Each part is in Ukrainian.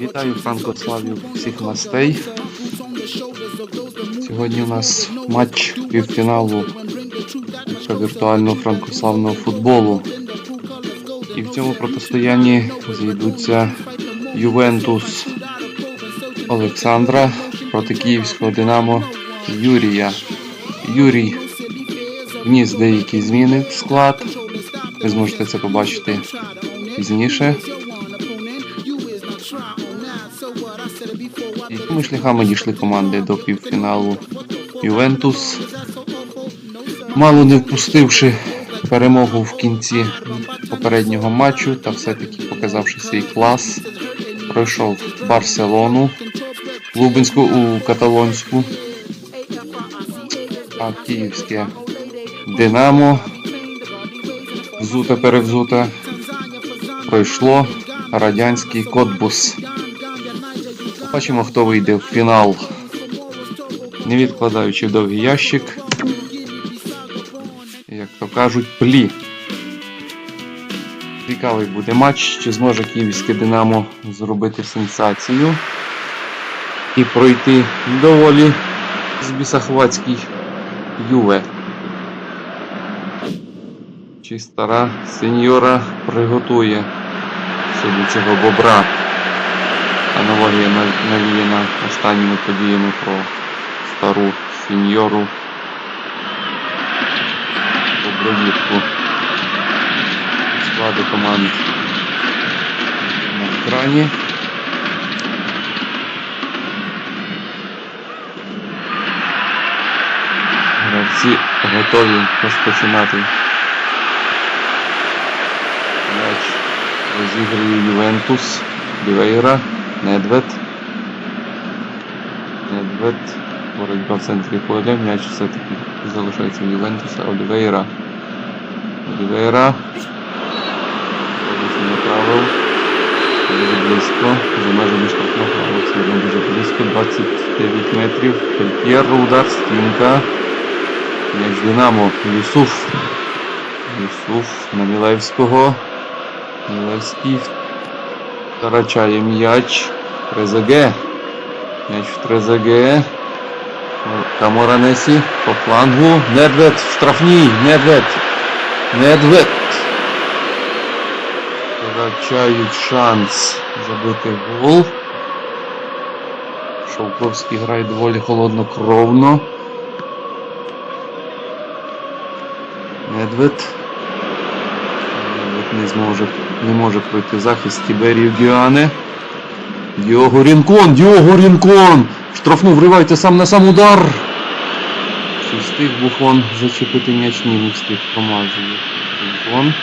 Вітаю франкославів всіх мастей. Сьогодні у нас матч півфіналу віртуального франкославного футболу. І в цьому протистоянні зійдуться Ювентус Олександра проти Київського Динамо Юрія. Юрій вніс деякі зміни в склад. Ви зможете це побачити пізніше. І Якими шляхами дійшли команди до півфіналу Ювентус, мало не впустивши перемогу в кінці попереднього матчу та все-таки показавши свій клас, пройшов Барселону, Лубенську у Каталонську, а Київське Динамо, взуте перевзуте, пройшло радянський Котбус. Бачимо, хто вийде в фінал. Не відкладаючи довгий ящик. Як то кажуть, плі. Цікавий буде матч, чи зможе київське Динамо зробити сенсацію і пройти доволі збісахватський Юве. Чи стара сеньора приготує собі цього бобра. Аналогія на- навіяна останніми подіями про стару сеньору добровідку. Склади команд на екрані. Гравці готові розпочинати. М'яч розігрує Ювентус, Лівейра, Недвед. Недвед. Боротьба в центрі поля. М'яч все-таки залишається в Ювентуса. Олівейра. Олівейра. Порушення правил. Дуже близько. За межами штрафного абсолютно дуже близько. 29 метрів. Пельп'єр, удар, стінка. М'яч Динамо. Юсуф. Юсуф на Мілевського. Мілевський втрачає м'яч. Трезеге. М'яч в Трезеге. Каморанесі по флангу. Недвед в штрафній. Недвед. Недвед. Втрачають шанс забити гол. Шовковський грає доволі холоднокровно. Недвед. Недвед не зможе, не може пройти захист Тіберів Діане. Діого Рінкон! Діого Рінкон! Штрафну вривайте сам на сам удар! Чи встиг Буфон зачепити м'яч? Ні, не встиг промазує. Рінкон.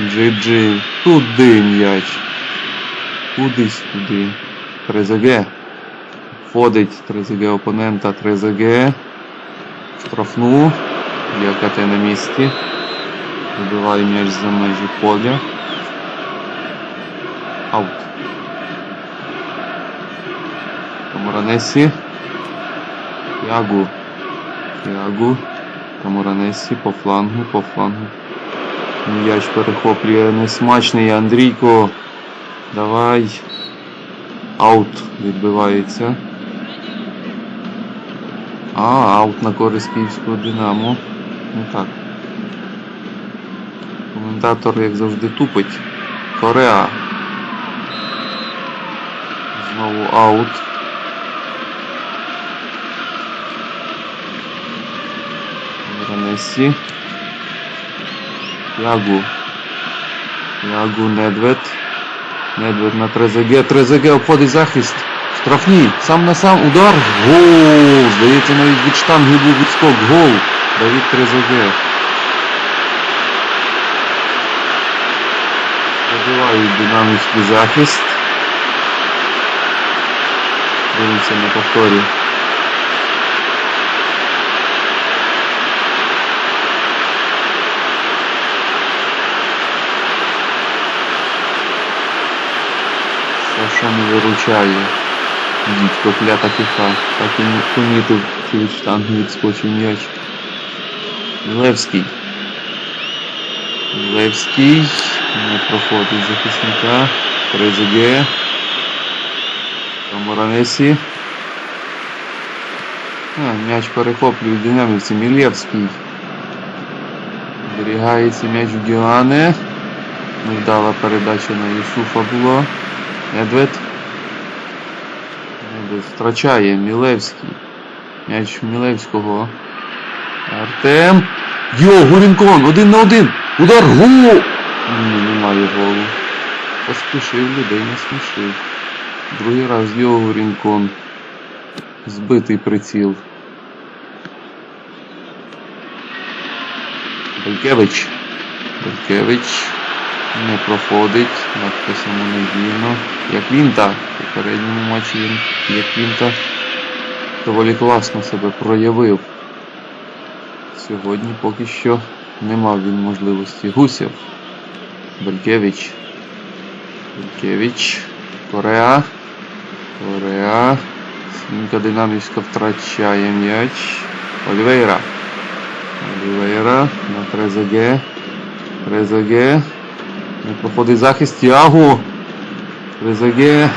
Джи-джи. Туди м'яч. Кудись туди. Трезеге. Входить Трезеге опонента Трезеге. Штрафну. Якате на місці. Вибиває м'яч за межі поля. Аут. Каморанесі. Ягу. Ягу. Каморанесі по флангу, по флангу. М'яч перехоплює несмачний Андрійко. Давай. Аут відбивається. А, аут на користь київського Динамо. Ну так. Коментатор, як завжди, тупить. Кореа. Знову аут. Ранесі. Ягу. Ягу Недвед. Недвед на Трезеге. Трезеге обходить захист. Штрафні. Сам на сам удар. Гол! Здається, навіть від штанги був відскок. Гол. Давід Трезеге. Забивають динамічний захист. Дивимося на повторі. Не виручає. Дідько клята піха. Так і не помітив, чи від штанги відскочив м'яч. Мілевський. Левський. Не проходить захисника. Трезеге. Камаранесі. А, м'яч перехоплює динамівці Мілєвський. Зберігається м'яч у Діане. Невдала передача на Юсуфа була. Недвед. Недвед втрачає Мілевський. М'яч Мілевського. Артем. Йо, Гурінкон! Один на один! Удар гу! Ні, немає голу. Поспішив людей, не смішив. Другий раз Йо Гурінкон. Збитий приціл. Белькевич. Белькевич не проходить. Написано надійно. Як Вінта. В попередньому матчі він, як Вінта, доволі класно себе проявив. Сьогодні поки що не мав він можливості. Гусєв. Белькевич. Белькевич. Кореа. Кореа. Сімка динамівська втрачає м'яч. Олівейра. Олівейра на Трезеге. Трезеге. Не проходить захист. Тіагу. Трезеге.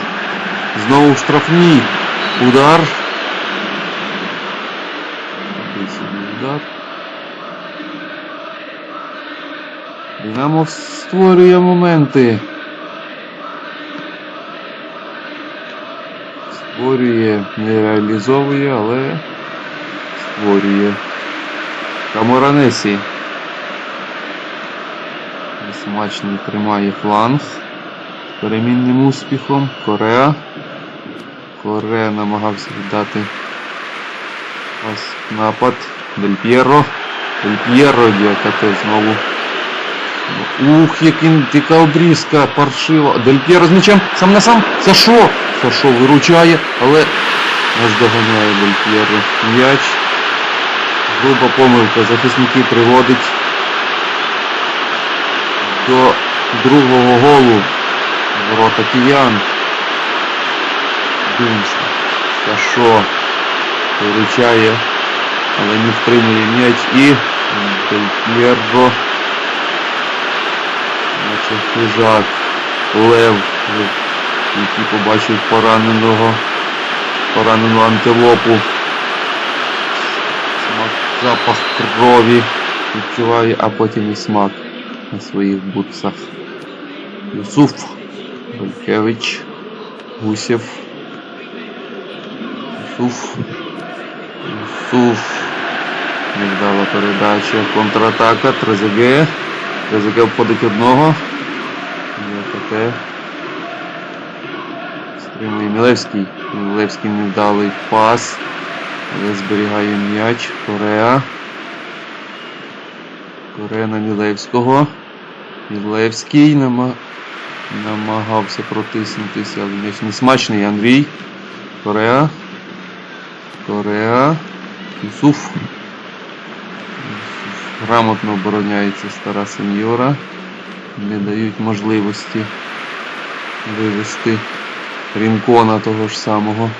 Знову штрафні. Удар. Удар. Динамо створює моменти. Створює, не реалізовує, але створює. Каморанесі. Смачний тримає фланг. З Перемінним успіхом. Кореа. Кореа намагався віддати пас напад. Дель П'єро. Дель П'єро Діакате знову. Ух, як він, яка обрізка паршива. Дель з м'ячем сам на сам. Сашо. Сашо виручає, але наздоганяє Дель м'яч. Груба помилка. Захисники приводить до другого голу. Ворота киян. Дивимося. Сашо виручає, але не втримує м'яч і Дель. Наче хижак. Лев, який побачив пораненого, поранену антилопу. Смак, запах крові відчуває, а потім і смак на своїх бутсах. Юсуф, Белькевич, Гусєв. Юсуф. Юсуф. Невдала передача. Контратака. Трезеге. Трезеге входить одного. Таке. Стримує Мілевський. Мілевський невдалий пас. Але зберігає м'яч. Корея. Корея на Мілевського. Мілевський нама... намагався протиснутися, але м'яч не. Андрій. Корея. Корея. Юсуф. Грамотно обороняється стара сеньора. Не дають можливості вивести Рінкона того ж самого.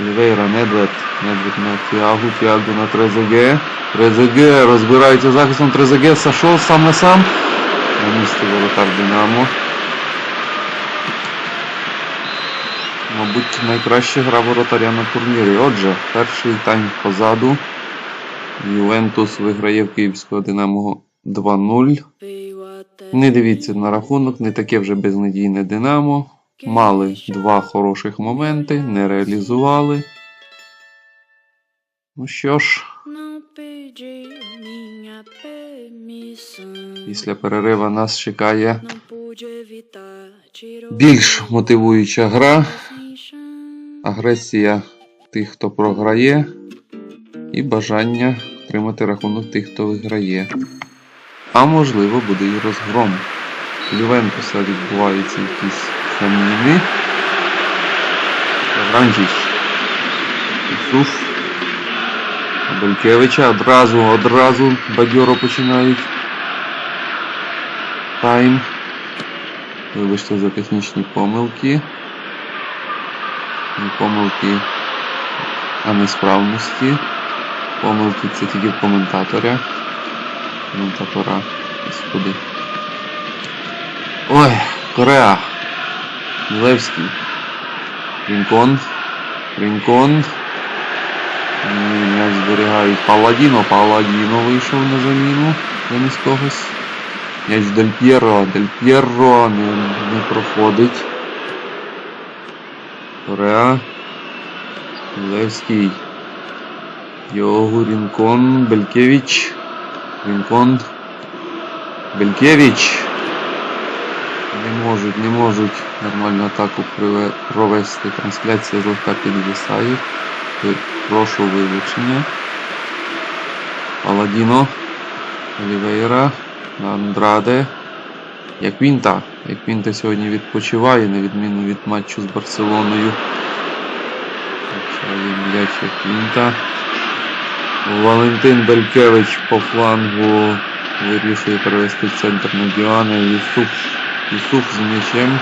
Лівейра, Недвед. Недвед на Тіагу, Тіагу на Трезеге. Трезеге розбирається захистом Трезеге. Сашо сам на сам. На місці воротар Динамо. Мабуть, найкраща гра воротаря на турнірі. Отже, перший тайм позаду. Ювентус виграє в Київського Динамо 2-0. Не дивіться на рахунок, не таке вже безнадійне Динамо. Мали два хороших моменти, не реалізували. Ну що ж, після перерива нас чекає більш мотивуюча гра, агресія тих, хто програє, і бажання тримати рахунок тих, хто виграє. А можливо буде і розгром. У Ювентуса відбуваються якісь заміни. Ранчич. Юсуф. Белькевича одразу, одразу бадьоро починають. Тайм. Вибачте за технічні помилки. Не помилки, а несправності. Помилки це тільки в коментаторя. Коментатора, господи. Ой, Кореа. Левський. Рінкон. Рінкон. М'яч зберігають. Паладіно. Паладіно вийшов на заміну замість когось. М'яч Дель П'єро. Дель П'єро не, не проходить. Кореа. Левський. Йогу Рінкон. Белькевич. Рінкон. Белькевич. Не можуть, не можуть нормальну атаку провести. Трансляція злегка підвисає. Ви- Прошу вибачення. Паладіно. Олівейра. Андраде. Як Вінта. Як Вінта сьогодні відпочиває, на відміну від матчу з Барселоною. М'яч як Вінта. Валентин Белькевич по флангу вирішує перевести центр на Діана. Юсуф, Юсуф з м'ячем.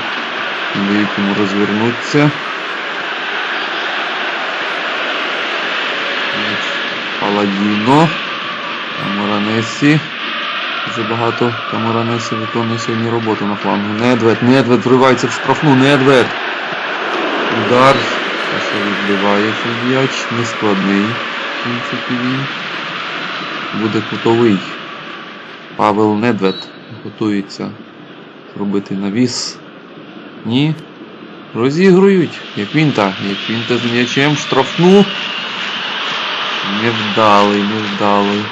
Дають йому розвернутися. Паладіно. Каморанесі. Дуже багато Каморанесі виконує сьогодні роботу на флангу. Недвед, Недвед вривається в штрафну. Недвед. Удар. Що відбиває м'яч. Нескладний. Принципі він. Буде кутовий. Павел Недвед готується робити навіс. Ні. Розігрують. Як він та. Як він та з м'ячем. Штрафну. Невдалий, невдалий.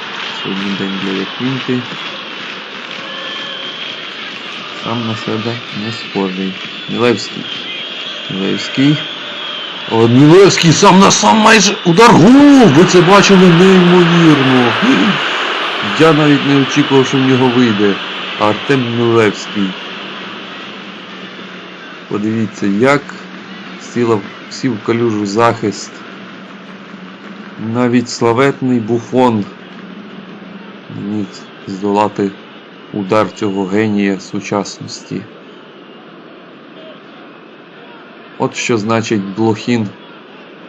Сьогодні день для Яквінти. Сам на себе не схожий. Мілевський. Мілевський. Мілевський сам на сам майже удар гол! Ви це бачили неймовірно. Я навіть не очікував, що в нього вийде. Артем Мілевський. Подивіться, як сіла, сів в калюжу захист. Навіть славетний буфон міг здолати удар цього генія сучасності. От що значить Блохін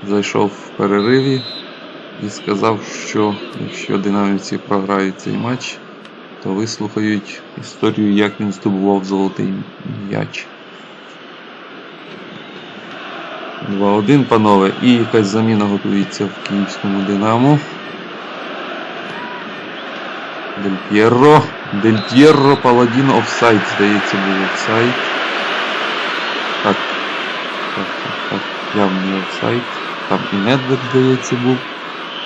зайшов в перериві і сказав, що якщо динамівці програють цей матч, то вислухають історію, як він здобував золотий м'яч. 2-1, панове, і якась заміна готується в київському Динамо. Дель П'єро. Дель П'єро, Паладіно, офсайд, здається, був офсайд. Так, так. Явний офсайд. Там і Недвед, здається, був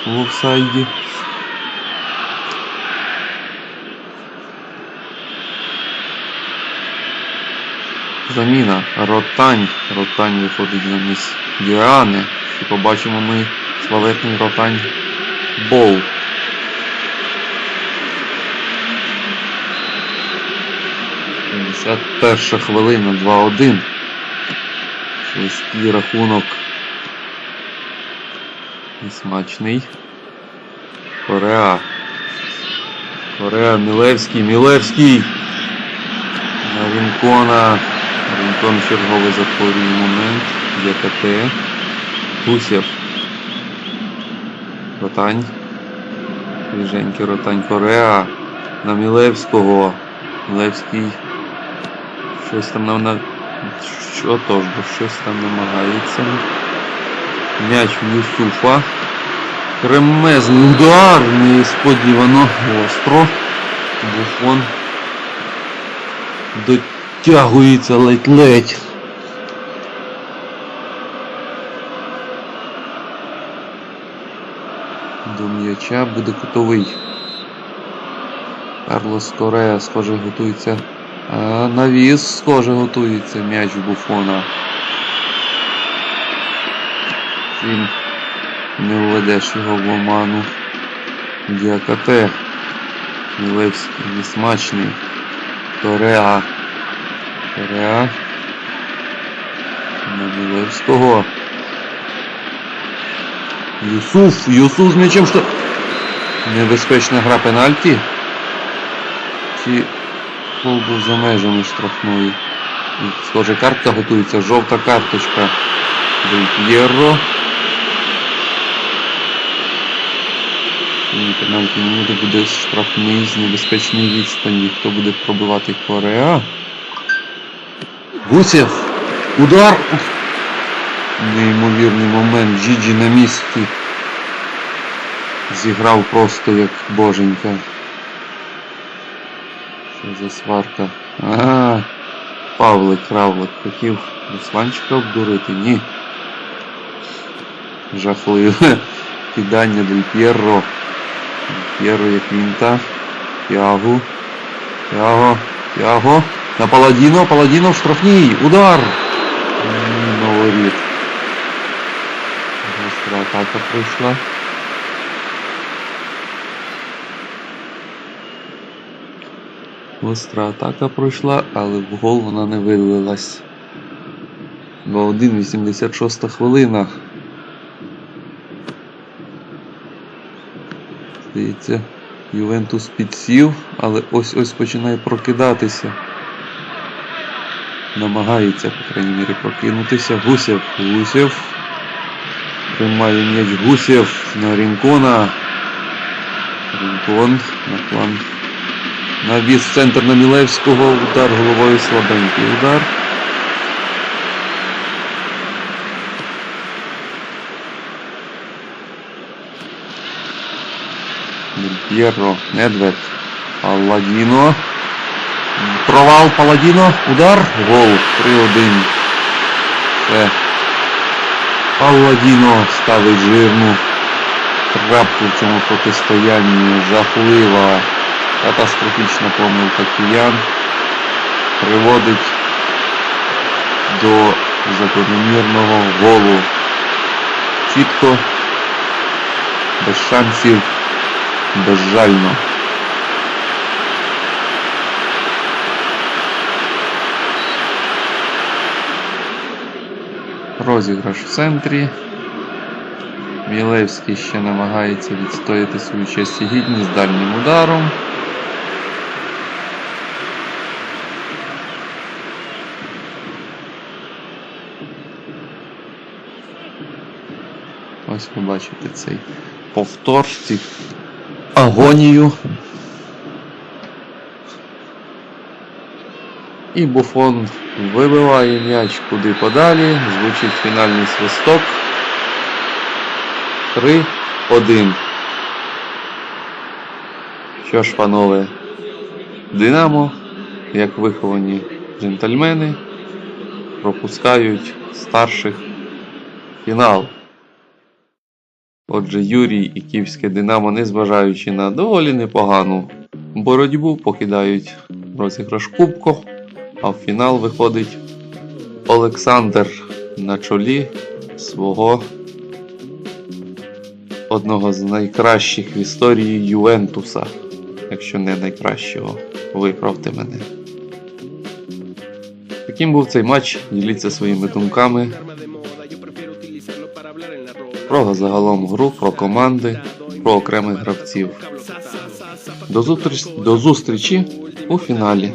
в офсайді. Заміна. Ротань. Ротань виходить замість Діани. І побачимо ми славетний Ротань Бол. перша хвилина 2-1. Рахунок. І смачний. Кореа. Кореа, Мілевський, Мілевський. На Рінкона. Рінкон черговий затворює момент. ДКТ. Гусєв. Ротань. Свіженький Ротань Кореа. На Мілевського. Мілевський. Щось там на... Що тож, бо щось там намагається. М'яч в Юсуфа. Кремезний удар, несподівано гостро. Буфон дотягується ледь-ледь. До м'яча буде кутовий. Карлос Корея, схоже, готується. Навіс, схоже, готується м'яч Буфона. Він не введеш його в оману. Діакате. Мілевський несмачний. Кореа. Кореа. На Мілевського. Юсуф. Юсуф з м'ячем що. Небезпечна гра пенальті. Чи фол був за межами штрафної. Схоже, картка готується. Жовта карточка. П'єро. І пенальті буде, буде штрафний з небезпечної відстані. Хто буде пробивати Кореа? Гусєв! Удар! Неймовірний момент. Джіджі на місці. Зіграв просто як боженька. Що за сварка? Ага. Павлик Кравлик хотів Русланчика обдурити? Ні. Жахливе. Кидання Дель П'єро. Дель П'єро як вінта. Тягу. Тяго. Тяго. На Паладіно. Паладіно в штрафній. Удар. Ні, Новоріт. Гостра атака прийшла. Гостра атака пройшла, але в гол вона не вилилась. 2-1, 86 хвилина. Здається, Ювентус підсів, але ось-ось починає прокидатися. Намагається, по крайній мірі, прокинутися. Гусєв, Гусєв. Тримає м'яч Гусєв на Рінкона. Рінкон на план. Навіс центр на Мілевського. Удар головою слабенький удар. П'єро, Недвед, Палладіно. Провал Паладіно. Удар. Гол. 3-1. Все. Палладіно ставить жирну крапку в цьому протистоянні. Жахлива, катастрофічна помилка киян. Приводить до закономірного голу. Чітко, без шансів, безжально. Розіграш в центрі. Мілевський ще намагається відстояти свою честь і гідність дальнім ударом. Ось ви бачите цей повтор, цю агонію. І Буфон вибиває м'яч куди подалі. Звучить фінальний свисток. 3-1. Що ж, панове, Динамо, як виховані джентльмени, пропускають старших фінал. Отже, Юрій і Київське Динамо, незважаючи на доволі непогану боротьбу, покидають розіграш Кубку, а в фінал виходить Олександр на чолі свого одного з найкращих в історії Ювентуса. Якщо не найкращого, виправте мене. Яким був цей матч? Діліться своїми думками про загалом гру, про команди, про окремих гравців. До зустріч- до зустрічі у фіналі.